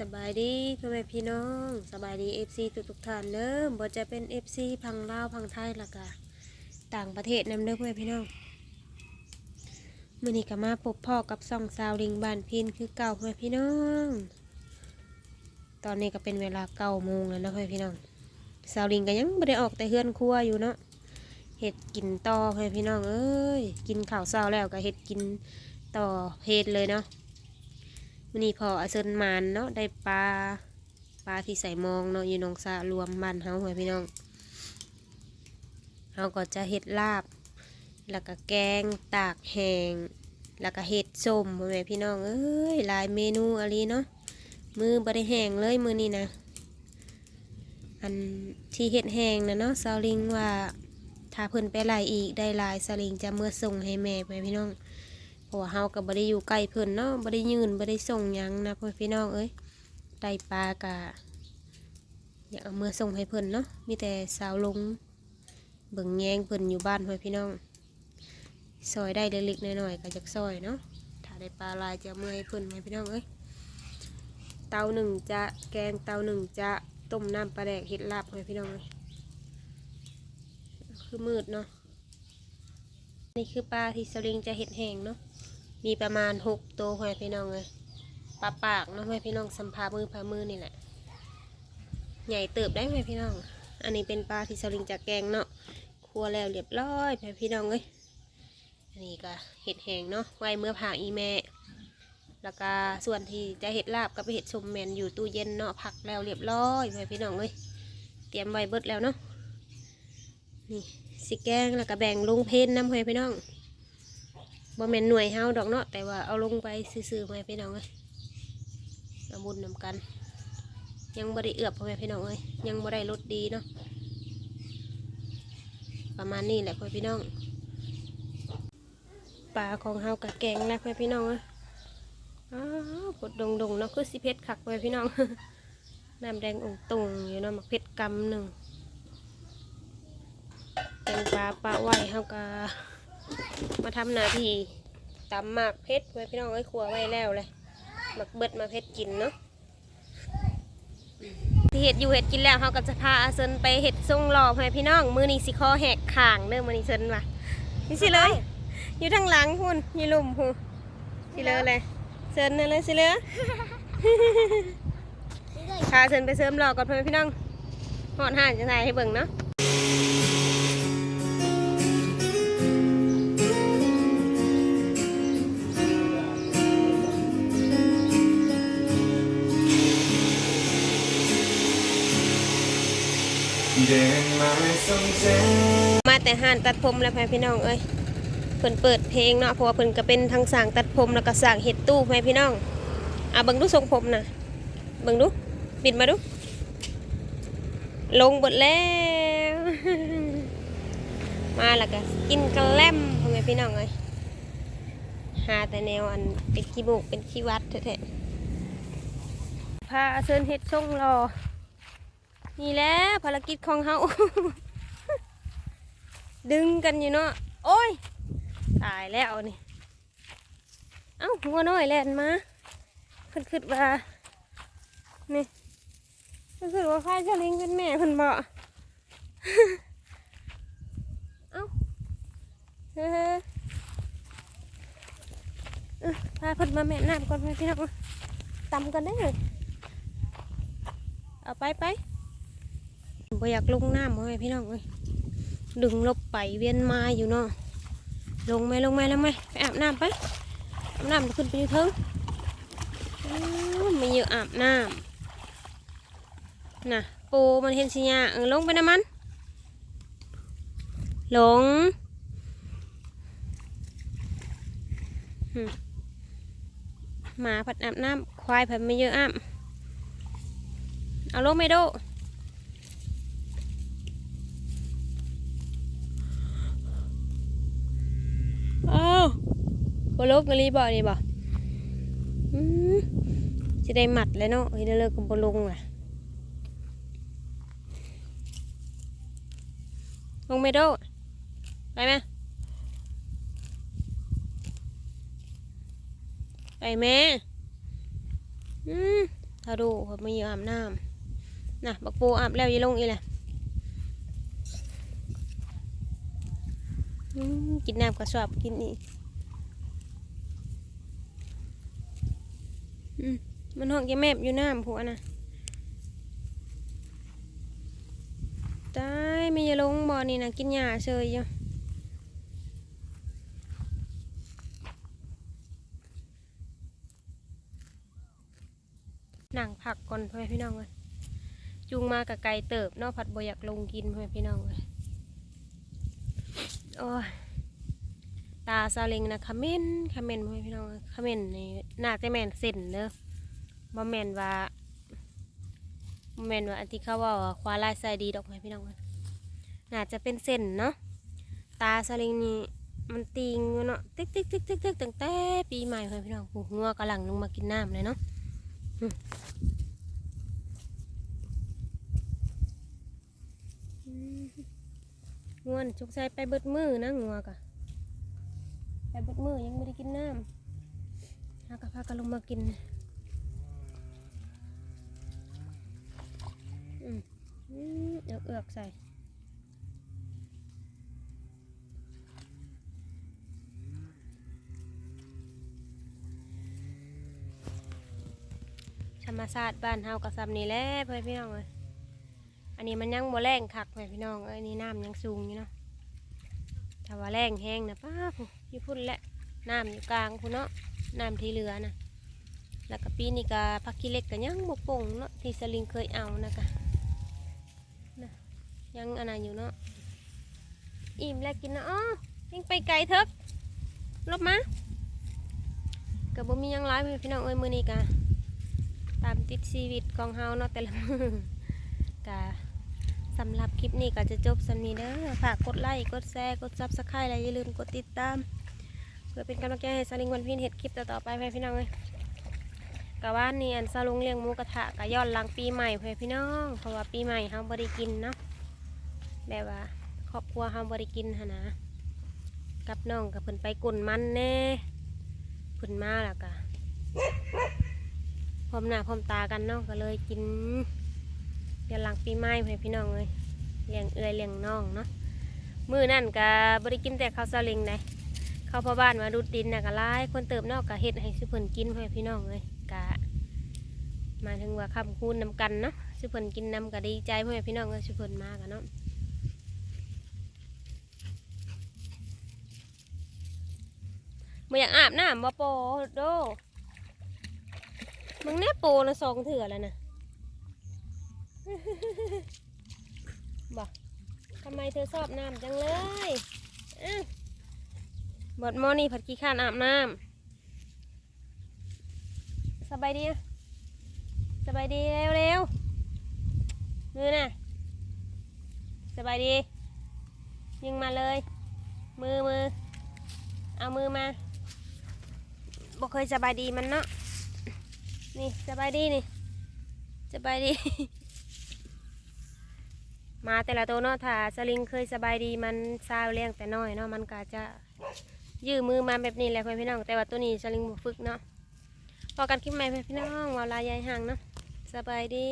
สบายดีพ่อแม่พี่น้องสบายดีเอฟซีทุกทุกท่านเด้อบ่จะเป็นเอฟซีพังลาวพังไทยละกะต่างประเทศนำเด้อพ่อแม่พี่น้องมื้อนี้ก็มาพบพ่อกับซ่องซาวลิงบ้านพินคือเก่าพ่อแม่พี่น้อง ตอนนี้ก็เป็นเวลาเก้าโมงแล้วนะพ่อแม่พี่น้องซาวลิงก็ยังไม่ได้ออกแต่เฮือนครัวอยู่เนาะเห็ดกินต่อพ่อแม่พี่น้องเอ้ยกินข้าวเช้าแล้วก็เห็ดกินต่อเฮ็ดเลยเนาะ วันนี้พออาเซินมานเนาะได้ปลาปลาที่ใส่มองเนาะอยู่นองสารวมบ้านเฮาไว้พี่น้องเฮาก็จะเฮ็ดลาบ แล้วก็แกงตากแห้งแล้วก็เฮ็ดส้มพ่อแม่พี่น้องเอ้ยหลายเมนูอะไรเนาะมือบ่ได้แห้งเลยมือนี้นะอันที่เฮ็ดแห้งนะเนาะซาลิงว่าถ้าเพิ่นไปไล่อีกได้ลายซาลิงจะเมื่อส่งให้แม่ไปพี่น้อง ราะว่าเฮาก็บ่ได้อยู่ใกล้เพิ่นเนาะบ่ได้ยืนบ่ได้ส่งหยังนะพ่อพี่น้องเอ้ยได้ปลากะอยากเอามือส่งให้เพิ่นเนาะมีแต่สาวลงเบิ่งแยงเพิ่นอยู่บ้านพ่อพี่น้องซอยได้เล็กๆน้อยๆก็จักซอยเนาะถ้าได้ปลาลายจะเมื่อให้เพิ่นพ่อพี่น้องเอ้ยเตาหนึ่งจะแกงเตาหนึ่งจะต้มน้ำปลาแดกเห็ดลาบพ่อพี่น้องเอ้ยคือมืดเนาะนี่คือปลาที่สลิงจะเห็ดแห้งเนาะ มีประมาณหกตัวหอยพี่น้องเลยปลาปากเนาะหอยพี่น้องสัมภามือพามือนี่แหละ ใหญ่เติบได้ไหมพี่น้อง อันนี้เป็นปลาที่สลิงจากแกงเนาะครัวแล้วเรียบร้อยไปพี่น้องเลยอันนี้ก็เห็ดแห้งเนาะไว้เมื่อผ่าอีแม่แล้วก็ส่วนที่จะเห็ดลาบก็ไปเห็ดชมแมนอยู่ตู้เย็นเนาะผักแล้วเรียบร้อยไปพี่น้องเลยเตรียมไว้เบิดแล้วเนาะนี่สิแกงแล้วก็แบ่งลงเพนน้ำหอยพี่น้อง บ่แม่นหน่วยเฮาดอกเนาะแต่ว่าเอาลงไปซื่อๆมาพี่น้องเอ้ยเอาบุญนำกัน ยังบ่ได้เอือบพ่อแม่พี่น้องเอ้ยยังบ่ได้รสดีเนาะประมาณนี้แหละพ่อพี่น้องปลาของเฮากะแกงแล้วพ่อพี่น้องเอ้ยอ้าวดดงดงๆเนาะคือสิเพชรคักพ่อพี่น้องน้ำแดงองตุงอยู่เนาะมักเพชรกำหนึ่งเป็นปลาปลาไหวเฮากะ มาทำนาทีตำหมากเพชรไว้พี่น้องเอ้ครัวไว้แล้วเลยหมักเบิดมาเพชรกินเนาะที่เห็ดอยู่เห็ดกินแล้วเขาก็จะพาอาเซนไปเห็ดทรงหล่อให้พี่น้อง มือนี้สิคอแหกข่างเด้อมือนี้เซนว่ะนี่สิเลย อยู่ทางหลังหุ่นอยู่ลุ่มหุ่นสิเลยเลยเซนนั่นเลยสิเลยพาเซนไปเสริมหล่อก่อนเพื่อนพี่น้องหอดห่านจะถ่ให้เบิ่งเนาะ มาแต่ห้านตัดผมแล้วพี่น้องเอ้ยเพิ่นเปิดเพลงเนาะเพราะว่าเพิ่นก็เป็นทั้งสร้างตัดผมแล้วก็สร้างเห็ดตู้ให้พี่น้องอะเบิ่งดูทรงผมนะเบิ่งดูปิดมาดู ลงหมดแล้ว มาแล้วก็กินกระแลมพ่อแม่พี่น้องเอ้ยหาแต่แนวอันเป็นขี้บุกเป็นขี้วัดแท้ๆพาเซินเห็ดทรงรอ นี่แหละภารกิจของเฮา ดึงกันอยู่เนาะ โอ้ย ตายแล้วนี่ เอ้าหัวน้อยแล่นมาเพิ่นคิดว่า นี่เพิ่นคิดว่าใครจะเลี้ยงเป็นแม่เพิ่นบ่เอ้าเฮ้ยเอพาเพิ่นมาแม่น้ำก่อนไปพี่น้องตำกันได้เลยเอาไปไป บ่อยากลงน้ำบ่ให้พี่น้องเอ้ยดึงลบไปเวียนมาอยู่เนาะลงไหมลงไหมลงไหมไปอาบน้ำไปอาบน้ำขึ้นไปอยู่เทิงอู้ไม่เยอะอาบน้ำน่ะปูมันเห็นสิยาเออลงไปน้ำมันลงหมาผัดอาบน้ำควายผัดไม่เยอะอาบเอาลงไม่โด อ้าว บลกกะลีบ่นี่บ่อืมจะได้หมัดแล้วเนาะเฮ้ยเลิกกับบลงอะลงไม่โดไปไหมไปแม่อืมถ้าดูเขาไม่อาบน้ำน่ะบักปูอาบแล้วยี่ลงอีแหละกินน้ำก็ชอบกินอีกอื มันห้องแกแมบอยู่น้ำผัวนะตายไม่ยาลงบ่อนี่นะกินหญ้าเฉยอยู่นั่งพักก่อนพ่อแม่พี่น้องเลยจุงมากับไก่เติบนอกผัดบอยากลงกินพ่อแม่พี่น้องเลยโอ้ย ตาซาเล็งนะคาเมนคาเมนพ่อแม่พี่น้องเอ้ยคาเมนนี่น่าจะแม่นเส้นเด้อบ่แม่นว่าบ่แม่นว่าอันที่เขาว่าควาลายใส่ดีดอกพ่อแม่พี่น้องเอ้ยน่าจะเป็นเส้นเนาะตาซาเล็งนี่มันติงเนาะติ๊กติ๊กติ๊กติ๊กติ๊กตั้งแต่ปีใหม่พี่น้องหงัวกำลังลงมากินน้ำเลยเนาะงวนจุกใส่ไปเบิดมือนะงัวกะ ไปบดมือยังไม่ได้กินน้ำหากะพากันลงมากินอืมอืมเอือกเอือกใส่ธรรมศาตร์บ้านเฮากะซำนี่แหละเพื่อนพี่น้องเอ้ยอันนี้มันยังบ่แรงคักแม่พี่น้องเอ้ยนี่น้ำยังสูงอยู่เนาะ ถ้าว่าแรงแห้งนะป้าผู้ยี่พุ่นแหละน้ำอยู่กลางพุ่นเนาะน้ำที่เหลือนะแล้วก็ปีนี้ก็พักขี้เล็กก็ยังบ่ป่งเนาะที่สลิงเคยเอานะกะนะยังอันนั้นอยู่เนาะอิ่มแล้วกินนะอ๋อยังไปไกลเถอะลบมาก็บ่มียังร้ายม่พี่น้องเอ้ยมือนี้กะตามติดชีวิตของเฮาเนาะแต่ละมือกะ สำหรับคลิปนี้ก็จะจบสำนี้เด้อฝากกดไลค์กดแชร์กดซับสไครต์และอย่าลืมกดติดตาม เพื่อเป็นกำลังใจให้สลิงวันพินเห็ดคลิปต่อๆไปเพื่อนพี่น้องเลยกะว่านี่อันซาลุงเลี้ยงหมูกระทะกะย้อนหลังปีใหม่เพื่อนพี่น้องเพราะว่าปีใหม่เฮาบ่ได้กินเนาะแบบว่าครอบครัวเฮาบ่ได้กินหนนะกับน้องกับเพิ่นไปกุ่นมันแน่เพิ่นมาแล้วกะพร้อมหน้าพร้อมตากันเนาะก็เลยกิน เดี๋ยวหลังปีใหม่ให้พี่น้องเลยเลี้ยงเอื้อยเลี้ยงน้องเนาะมือนั่นก็บริกินแต่ข้าวซาเลิงได้ข้าวพ่อบ้านมาดูดดินนะก็หลายคนเติบนอกก็เฮ็ดให้สุเพิ่นกินให้พี่น้องเลยกะมาถึงว่าคำคูณนำกันเนาะสุเพิ่นกินนำก็ดีใจพ่อแม่พี่น้องเลยสุเพิ่นมากันเนาะมาอยากอาบน้ำบ่โปโดมึงแน่โปนะสองเถื่อแล้วนะ บอกทำไมเธอชอบน้ำจังเลยอ้าวบดมอนี่ผัดขี้ข้านอาบน้ำสบายดีสบายดีเร็วเร็วมือน่ะสบายดี ยิงมาเลย มือมือเอามือมาบอกเคยสบายดีมันเนาะนี่สบายดีนี่สบายดี มาแต่ละตัวเนาะถ้าสลิงเคยสบายดีมันซาวเลี้ยงแต่น้อยเนาะมันก็จะยื้อมือมาแบบนี้แหละพี่น้อง แต่ว่าตัวนี้สลิงฝึกเนาะพอกันคลิปใหม่พี่น้องวาลายายห่างเนาะสบายดี